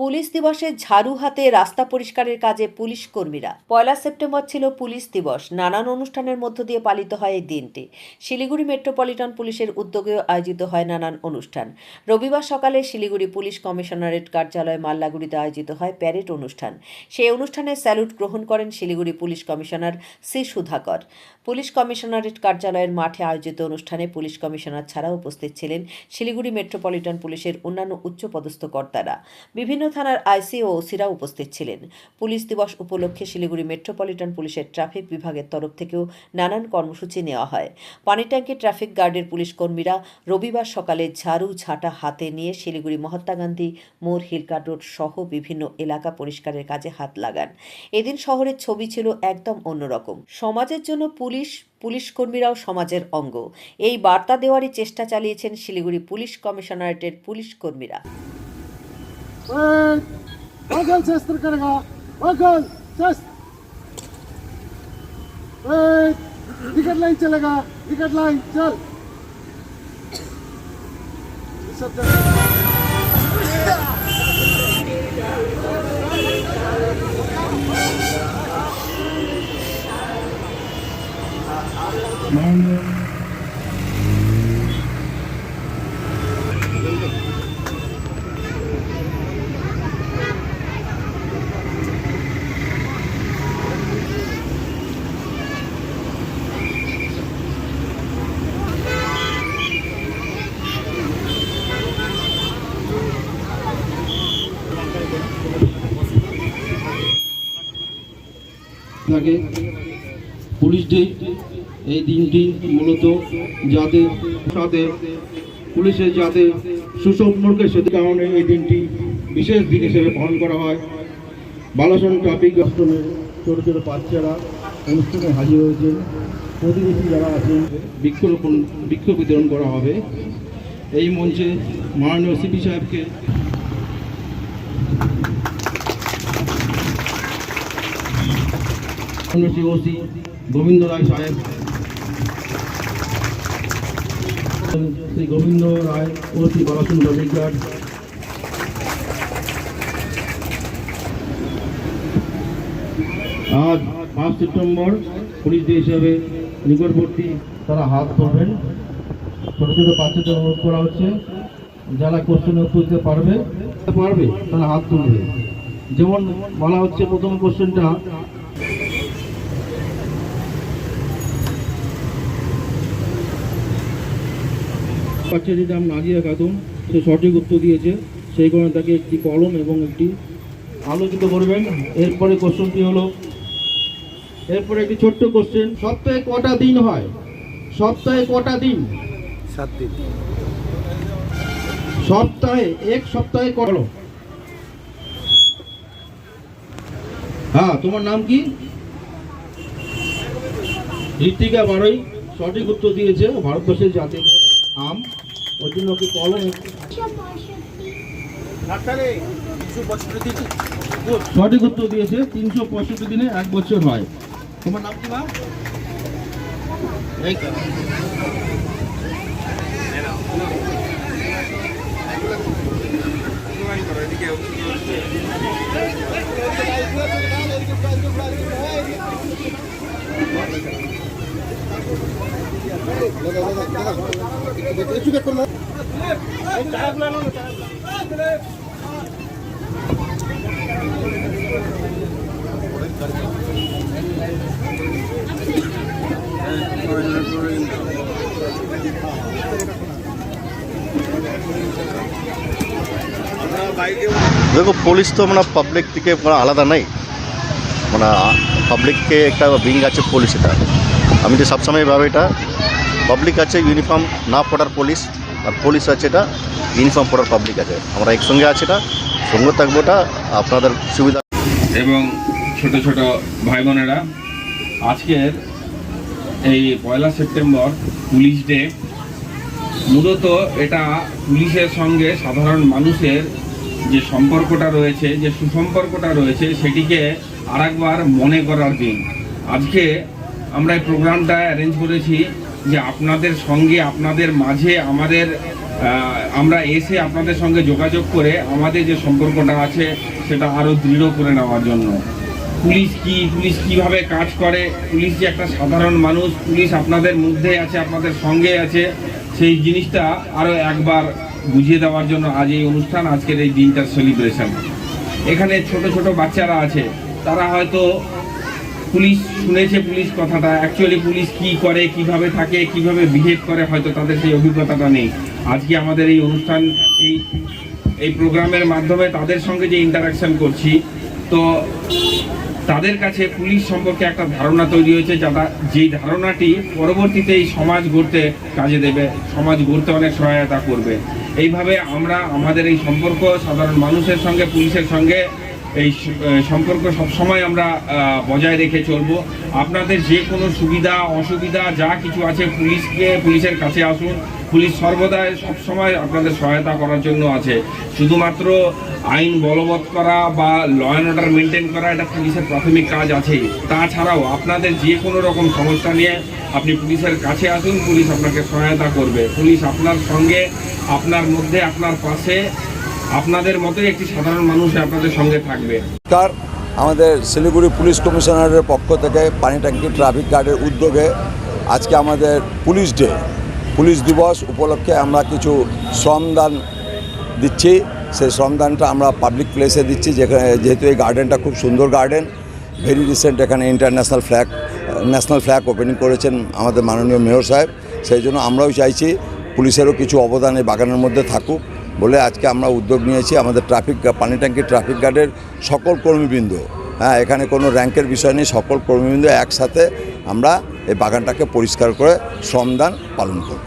Police দিবসে ঝাড়ু হাতে রাস্তা পরিষ্কারের কাজে পুলিশ কর্মীরা। পয়লা সেপ্টেম্বর ছিল পুলিশ দিবস। নানান অনুষ্ঠানের মধ্য দিয়ে পালিত হয় এই দিনটি। শিলিগুড়ি মেট্রোপলিটন পুলিশের উদ্যোগেও আয়োজিত হয় নানান অনুষ্ঠান। রবিবার সকালে শিলিগুড়ি পুলিশ কমিশনারেট কার্যালয় মাল্লাগুড়িতে আয়োজিত হয় প্যারেড অনুষ্ঠান। সেই অনুষ্ঠানে স্যালুট গ্রহণ করেন Siliguri police commissioner C Sudhakar. Police commissionerate কার্যালয়ের মাঠে আয়োজিত অনুষ্ঠানে পুলিশ কমিশনার ছাড়াও উপস্থিত ছিলেন শিলিগুড়ি মেট্রোপলিটন পুলিশের অন্যান্য উচ্চপদস্থ কর্তারা। বিভিন্ন থানার আইসি ও ওসিরা উপস্থিত ছিলেন। পুলিশ দিবস উপলক্ষে শিলিগুড়ি মেট্রোপলিটন পুলিশের ট্রাফিক বিভাগের তরফ থেকেও নানান কর্মসূচি নেওয়া হয়। পানিট্যাঙ্কি ট্রাফিক গার্ডের পুলিশ কর্মীরা রবিবার সকালে ঝাড়ু ঝাঁটা হাতে নিয়ে শিলিগুড়ি মহাত্মা গান্ধী মোড় হিলকার রোড সহ বিভিন্ন এলাকা পরিষ্কারের কাজে হাত লাগান। এদিন শহরের ছবি ছিল একদম অন্যরকম। সমাজের জন্য পুলিশ পুলিশ কর্মীরাও সমাজের অঙ্গ। এই বার্তা দেওয়ারই চেষ্টা চালিয়েছেন শিলিগুড়ি পুলিশ কমিশনারেটের পুলিশ কর্মীরা। शस्त्र करेगा! विकेट लाइन चलेगा। विकेट लाइन चल। सब जगह থাকে। পুলিশ ডে, এই দিনটি মূলত যাদের সাথে পুলিশের যাতে সুসম্পর্কে সেটি কারণে এই দিনটি বিশেষ দিন হিসেবে পালন করা হয়। বালাসন ট্রাফিক অষ্টমে ছোটো ছোটো বাচ্চারা অনুষ্ঠানে হাজির হয়েছেন। প্রতিবেশী যারা আছেন, বৃক্ষরোপণ, বৃক্ষ বিতরণ করা হবে। এই মঞ্চে মাননীয় সিপি সাহেবকে শ্রী ওসি গোবিন্দ রায় সাহেব। শ্রী গোবিন্দ রায়, ওসি বালাসন ডলিগার আজ পাঁচ সেপ্টেম্বর, পুলিশ ডে হিসাবে নিকটবর্তী তারা হাত ধরবেন। ছোটো ছোটো বাচ্চাদের অনুরোধ করা হচ্ছে, যারা কোশ্চেন দিতে পারবে পারবে, তারা হাত তুলবে। যেমন বলা হচ্ছে, প্রথম কোশ্চেনটা বাচ্চাটির নাম নাজিয়া খাতুন। সে সঠিক উত্তর দিয়েছে। সেই কারণে তাকে একটি কলম এবং একটি আলোচিত করবেন। এরপরে কোশ্চেনটি হলো এরপরে একটি ছোট্ট কোশ্চেন সপ্তাহে কটা দিন হয়? সপ্তাহে কটা দিন? সাত দিন। সপ্তাহে এক সপ্তাহে করো হ্যাঁ তোমার নাম কি? ঋতিকা বারোই সঠিক উত্তর দিয়েছে ভারতবর্ষের জাতীয় আম। ওর জন্য ওকে কলম সঠিক উত্তর দিয়েছে তিনশো পঁয়ষট্টি দিনে এক বছর হয়। তোমার নাম কি মা এই তো। দেখো পুলিশ তো মানে পাবলিক থেকে মানে আলাদা নাই। মানে পাবলিককে একটা বিং আছে পুলিশ এটা। আমি তো সবসময় ভাবে এটা। পাবলিক আছে ইউনিফর্ম না পড়ার পুলিশ আর পুলিশ আছে এটা ইউনিফর্ম পড়ার পাবলিক আছে। আমরা একসঙ্গে আছে এটা, সঙ্গে থাকব এটা, আপনাদের সুবিধা। এবং ছোট ছোট ভাই বোনেরা আজকের এই পয়লা সেপ্টেম্বর পুলিশ ডে, মূলত এটা পুলিশের সঙ্গে সাধারণ মানুষের যে সম্পর্কটা রয়েছে, যে সুসম্পর্কটা রয়েছে, সেটিকে আরেকবার মনে করার দিন। আজকে আমরা এই প্রোগ্রামটা অ্যারেঞ্জ করেছি যে আপনাদের সঙ্গে, আপনাদের মাঝে, আমাদের আমরা এসে আপনাদের সঙ্গে যোগাযোগ করে আমাদের যে সম্পর্কটা আছে, সেটা আরও দৃঢ় করে নেওয়ার জন্য। পুলিশ কি, পুলিশ কীভাবে কাজ করে? পুলিশ যে একটা সাধারণ মানুষ, পুলিশ আপনাদের মধ্যে আছে, আপনাদের সঙ্গে আছে, সেই জিনিসটা আরও একবার বুঝিয়ে দেওয়ার জন্য আজ এই অনুষ্ঠান, আজকের এই দিনটার সেলিব্রেশন এখানে ছোট ছোট বাচ্চারা আছে, তারা হয়তো পুলিশ শুনেছে পুলিশ কথাটা। অ্যাকচুয়ালি পুলিশ কি করে, কীভাবে থাকে, কীভাবে বিহেভ করে, হয়তো তাদের সেই অভিজ্ঞতাটা নেই। আজকে আমাদের এই অনুষ্ঠান, এই এই প্রোগ্রামের মাধ্যমে তাদের সঙ্গে যে ইন্টারাকশন করছি, তো তাদের কাছে পুলিশ সম্পর্কে একটা ধারণা তৈরি হয়েছে, যারা যেই ধারণাটি পরবর্তীতে এই সমাজ গড়তে কাজে দেবে, সমাজ গড়তে অনেক সহায়তা করবে। এইভাবে আমরা, আমাদের এই সম্পর্ক সাধারণ মানুষের সঙ্গে, পুলিশের সঙ্গে এই সম্পর্ক সবসময় আমরা বজায় রেখে চলবো। আপনাদের যে কোনো সুবিধা, অসুবিধা, যা কিছু আছে, পুলিশকে, পুলিশের কাছে আসুন। পুলিশ সর্বদাই সবসময় আপনাদের সহায়তা করার জন্য আছে। শুধুমাত্র আইন বলবৎ করা বা ল অ্যান্ড অর্ডার মেনটেন করা, এটা পুলিশের প্রাথমিক কাজ আছে তাছাড়াও আপনাদের যে কোনো রকম সমস্যা নিয়ে আপনি পুলিশের কাছে আসুন, পুলিশ আপনাকে সহায়তা করবে। পুলিশ আপনার সঙ্গে, আপনার মধ্যে, আপনার পাশে আপনাদের মতোই একটি সাধারণ মানুষ আপনাদের সঙ্গে থাকবে। নমস্কার আমাদের শিলিগুড়ি পুলিশ কমিশনারের পক্ষ থেকে পানি ট্যাঙ্কি ট্রাফিক গার্ডের উদ্যোগে আজকে আমাদের পুলিশ ডে, পুলিশ দিবস উপলক্ষে আমরা কিছু শ্রমদান দিচ্ছি। সেই শ্রমদানটা আমরা পাবলিক প্লেসে দিচ্ছি, যেখানে যেহেতু এই গার্ডেনটা খুব সুন্দর গার্ডেন ভেরি রিসেন্ট এখানে international flag national flag opening করেছেন আমাদের মাননীয় মেয়র সাহেব। সেই জন্য আমরাও চাইছি পুলিশেরও কিছু অবদান এই বাগানের মধ্যে থাকুক। বলে আজকে আমরা উদ্যোগ নিয়েছি আমাদের ট্রাফিক পানি ট্যাঙ্কি ট্রাফিক গার্ডের সকল কর্মীবৃন্দ। হ্যাঁ এখানে কোনো র্যাঙ্কের বিষয় নেই, সকল কর্মীবৃন্দ একসাথে আমরা এই বাগানটাকে পরিষ্কার করে শ্রমদান পালন করব।